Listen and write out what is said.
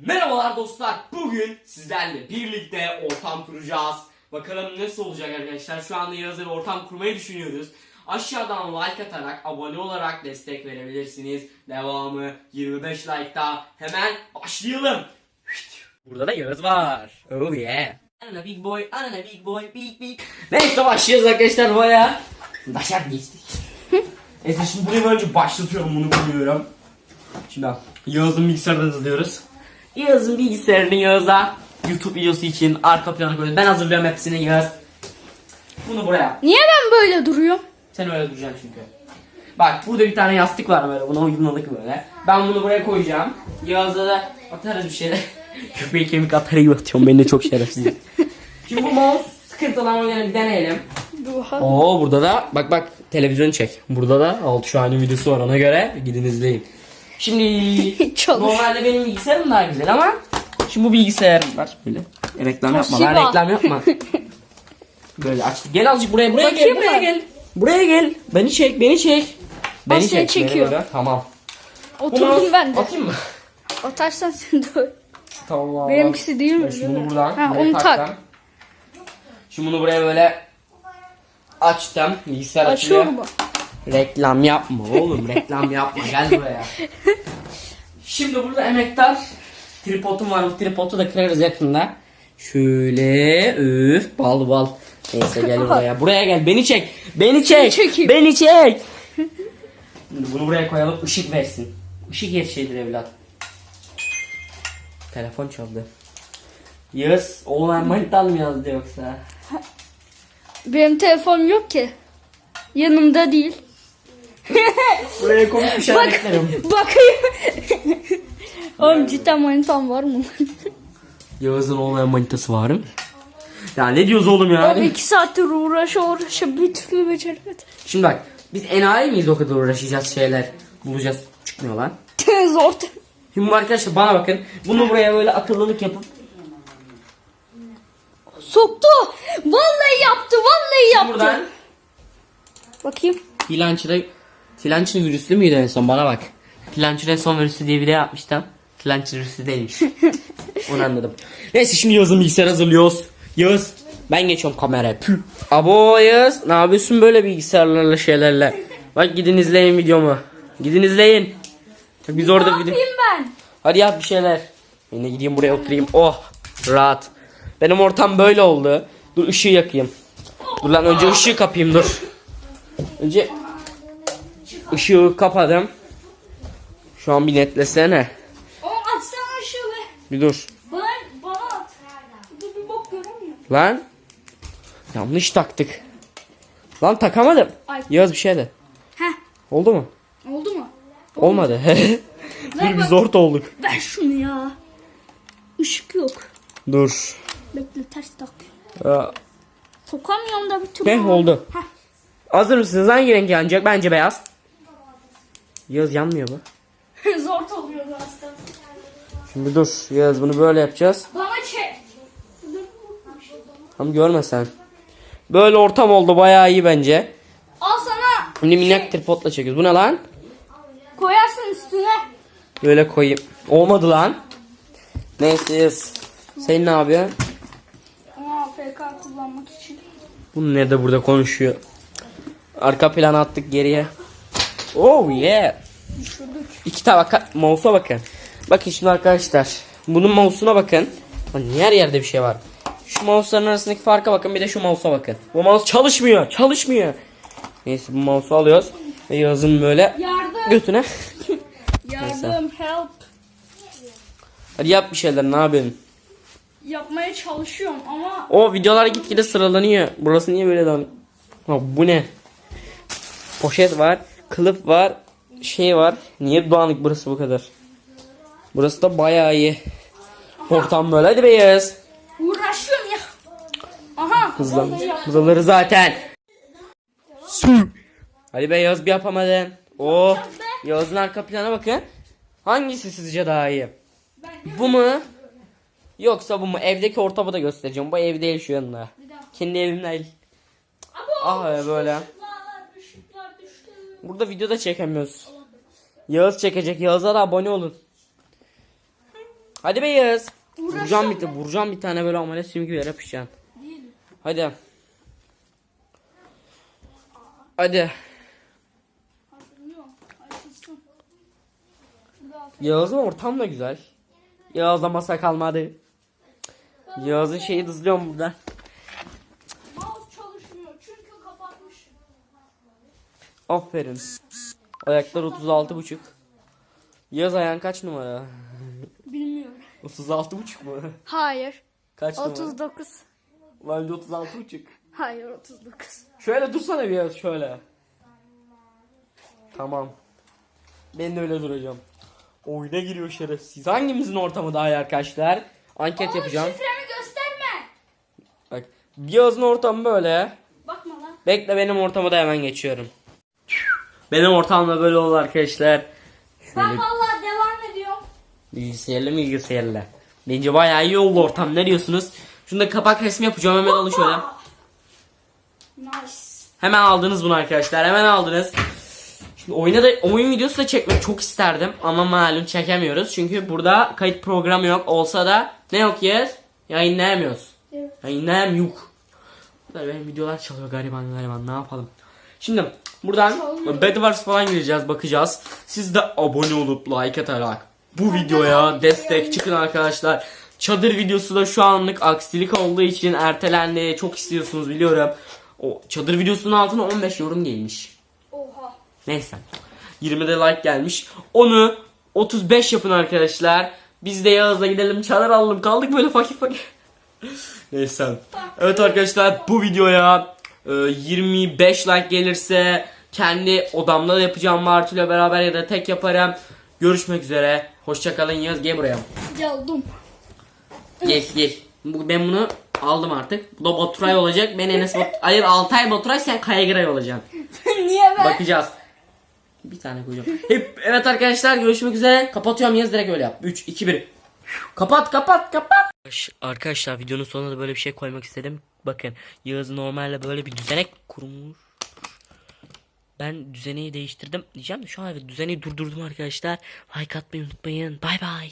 Merhabalar dostlar. Bugün sizlerle birlikte ortam kuracağız. Bakalım nasıl olacak arkadaşlar. Şu anda Yağız'la bir ortam kurmayı düşünüyoruz. Aşağıdan like atarak, abone olarak destek verebilirsiniz. Devamı 25 like'ta. Hemen başlayalım. Burada da Yağız var. Oh yeah. Anana big boy, anana big boy, big big. Neyse başlıyoruz arkadaşlar baya. Başar geçtik. Neyse şimdi burayı önce başlatıyorum bunu kuruyorum. Şimdi. Yağız'ın bilgisayarını hazırlıyoruz. Yağız'ın bilgisayarını Yağız'a YouTube videosu için arka plana koyuyoruz. Ben hazırlıyorum hepsini Yağız. Bunu buraya. Niye ben böyle duruyorum? Sen öyle duracaksın çünkü. Bak burada bir tane yastık var böyle. Buna uydurmalık böyle. Ben bunu buraya koyacağım. Yağız'a da atarız bir şeyler. Köpeği kemik atar gibi atıyorum. Ben de çok şerefsizim. Şimdi bu mouse sıkıntılı ama yine bir deneyelim. Duha. Oo burada da bak bak televizyon çek. Burada da 6 şahane videosu var ona göre gidin izleyin. Şimdi normalde benim bilgisayarım daha güzel ama şimdi bu bilgisayarım var böyle. E, reklam yapma lan Toshiba. reklam yapma. böyle aç. Gel azıcık buraya buraya gel Bakayım buraya mı? gel. Buraya gel. Beni çek beni çek. Beni çek. beni çekiyor. böyle. Tamam. Oturdum ben de. Atayım mı? Atarsan sen de. Tamam. Benimkisi değil mi? Şimdi bunu buradan. Ha, buraya onu tak. taktım. Şimdi bunu buraya böyle açtım. Bilgisayar açılıyor. Açıyor mu? Reklam yapma oğlum reklam yapma gel buraya. Şimdi burada emektar tripodum var bu tripodu da kırarız yakında. Şöyle üf bal bal. Neyse gel buraya. Buraya gel beni çek. Beni çek. çekeyim. Beni çek. Şimdi bunu buraya koyalım ışık versin. Işık her şeydir evlat. Telefon çaldı. Yağız oğlan manital mı yazdı yoksa? Benim telefonum yok ki. Yanımda değil. Buraya komik bir şey Bak, eklerim. bakayım. Oğlum cidden manitam var mı? Yağız'ın olmayan manitası var mı? Ya ne diyoruz oğlum ya? Oğlum iki saattir uğraşa uğraşa bir türlü beceremedim. Şimdi bak biz enayi miyiz o kadar uğraşacağız şeyler bulacağız çıkmıyor lan. Zor. Şimdi arkadaşlar bana bakın bunu buraya böyle akıllılık yapıp Soktu. Vallahi yaptı. Vallahi yaptı. buradan Bakayım. Tilançıra Tilançıra virüslü müydü en son bana bak. Tilançıra son virüslü diye video yapmıştım. Tilançıra virüslü değilmiş. Onu anladım. Neyse şimdi Yağız'ın bilgisayarı hazırlıyoruz. Yağız ben geçiyorum kameraya. Püh. Abo Yağız ne yapıyorsun böyle bilgisayarlarla şeylerle. Bak gidin izleyin videomu. Gidin izleyin. Biz orada Ne video. yapayım ben? Hadi yap bir şeyler. Yine gideyim buraya oturayım. Oh rahat. Benim ortam böyle oldu. Dur ışığı yakayım. Dur lan önce ışığı kapayım dur. Önce ışığı kapadım. Şu an bir netlesene. Oğlum açsana ışığı be. Bir dur. Bana, bana at. Bir bok göremiyorum. Lan. Yanlış taktık. Lan takamadım. Ay. Yaz bir şey de. Heh. Oldu mu? Oldu mu? Olmadı. dur bir zor olduk. Ver şunu ya. Işık yok. Dur. Bekle ters tak. Aa, Sokamıyorum da bir türlü. Heh oldu. Heh. Hazır mısınız? Hangi renk yanacak? Bence beyaz. Yaz yanmıyor bu. Zor oluyor aslında. Şimdi dur. Yaz bunu böyle yapacağız. Bana çek. Tam görme sen. Böyle ortam oldu bayağı iyi bence. Al sana. Şimdi minnak tripodla çekiyoruz. Bu ne lan? Koyarsın üstüne. Böyle koyayım. Olmadı lan. Neyse Yaz. Sen ne yapıyorsun? Ama AFK kullanmak için. Bu nerede burada konuşuyor? Arka plana attık geriye. Oh yeah. Düşürdük. İki tabak mouse'a bakın. Bakın şimdi arkadaşlar. Bunun mouse'una bakın. Lan niye her yerde bir şey var? Şu mouse'ların arasındaki farka bakın bir de şu mouse'a bakın. Bu mouse çalışmıyor. Çalışmıyor. Neyse bu mouse'u alıyoruz. Ve yazın böyle Yardım. götüne. Yardım. Help. Hadi yap bir şeyler ne yapıyorsun? Yapmaya çalışıyorum ama O videolar gitgide sıralanıyor. Burası niye böyle dağınık? Ha, bu ne? Poşet var. Kılıf var. Şey var. Niye dağınık burası bu kadar? Burası da bayağı iyi. Ortam böyle. Hadi beyaz. uğraşıyorum ya. Aha. Hızlan. Hızlanır zaten. Su. Hadi be Yağız bir yapamadın. Oh. Yağız'ın arka plana bakın. Hangisi sizce daha iyi? Bu mu? Yoksa bu mu? Evdeki ortamı da göstereceğim. Bu ev değil şu anda. Kendi evim değil. Ah böyle. Burada videoda çekemiyoruz. Yağız çekecek. Yağız'a da abone olun. Hadi be Yağız. Vuracağım bir, vuracağım bir tane böyle amele sümüğü yere yapışacaksın. Değil. Hadi. Hadi. Yağız'ın ortam da güzel. Yağız'da masa kalmadı. Yağız'ın şeyi dızlıyorum burada. Mouse çalışmıyor çünkü kapatmış. Aferin. Ayaklar 36 buçuk. Yağız ayağın kaç numara? Bilmiyorum. 36 buçuk mu? Hayır. Kaç numara? 39. Bence 36 buçuk. Hayır 39. Şöyle dursana bir Yağız şöyle. Tamam. Ben de öyle duracağım. Oyuna giriyor şerefsiz. Hangimizin ortamı daha iyi arkadaşlar? Anket yapacağım. Şifremi gösterme. Bak. Yağız'ın ortamı böyle. Bakma lan. Bekle benim ortama da hemen geçiyorum. Benim ortamda böyle oldu arkadaşlar. Ben Şöyle vallahi devam ediyorum. bilgisayarlı mı bilgisayarlı. Bence bayağı iyi oldu ortam. Ne diyorsunuz? Şunu da kapak resmi yapacağım. Hemen alın şöyle. Nice. Hemen aldınız bunu arkadaşlar. Hemen aldınız. Şimdi oyuna da oyun videosu da çekmek çok isterdim ama malum çekemiyoruz. Çünkü burada kayıt programı yok. Olsa da ne yok yer? Yayınlayamıyoruz. Evet. Yayınlayam yok. Benim videolar çalıyor gariban gariban ne yapalım. Şimdi buradan. Bedwars falan gireceğiz bakacağız. Siz de abone olup like atarak bu videoya destek çıkın arkadaşlar. Çadır videosu da şu anlık aksilik olduğu için ertelendi. Çok istiyorsunuz biliyorum. O çadır videosunun altına 15 yorum gelmiş. Oha. Neyse. 20 de like gelmiş. Onu 35 yapın arkadaşlar. Biz de Yağız'la gidelim çadır alalım. Kaldık böyle fakir fakir. Neyse. Evet arkadaşlar bu videoya 25 like gelirse kendi odamda da yapacağım Martu ile beraber ya da tek yaparım. Görüşmek üzere. Hoşçakalın Yağız gel buraya. Geldim. Gel gel. Bu- Ben bunu aldım artık. Bu da Baturay olacak. Ben Enes Bat Hayır Altay Baturay sen Kayagiray olacaksın. Niye ben? Bakacağız. Bir tane koyacağım. Hep evet arkadaşlar görüşmek üzere. Kapatıyorum yaz direkt öyle yap. 3 2 1. Kapat kapat kapat. Arkadaşlar videonun sonuna da böyle bir şey koymak istedim. Bakın Yağız normalde böyle bir düzenek kurmuş. Ben düzeneyi değiştirdim diyeceğim de şu an evet düzeneyi durdurdum arkadaşlar. Like atmayı unutmayın. Bay bay.